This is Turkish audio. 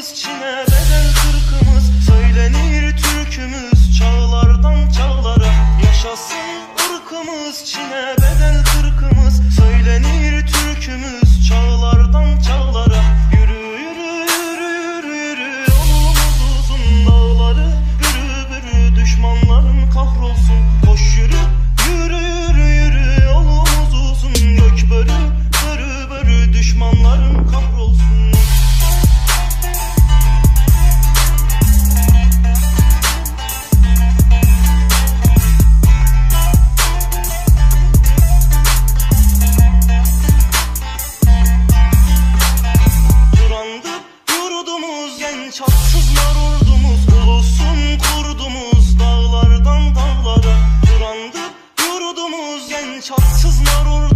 ırkımız Çin'e bedel kırkımız Söylenir türkümüz çağlardan çağlara. Yaşasın ırkımız Çin'e bedel kırkımız Genç ordumuz Ulusun kurdumuz Dağlardan dağlara Durandı yurdumuz. Genç atsızlar ordumuz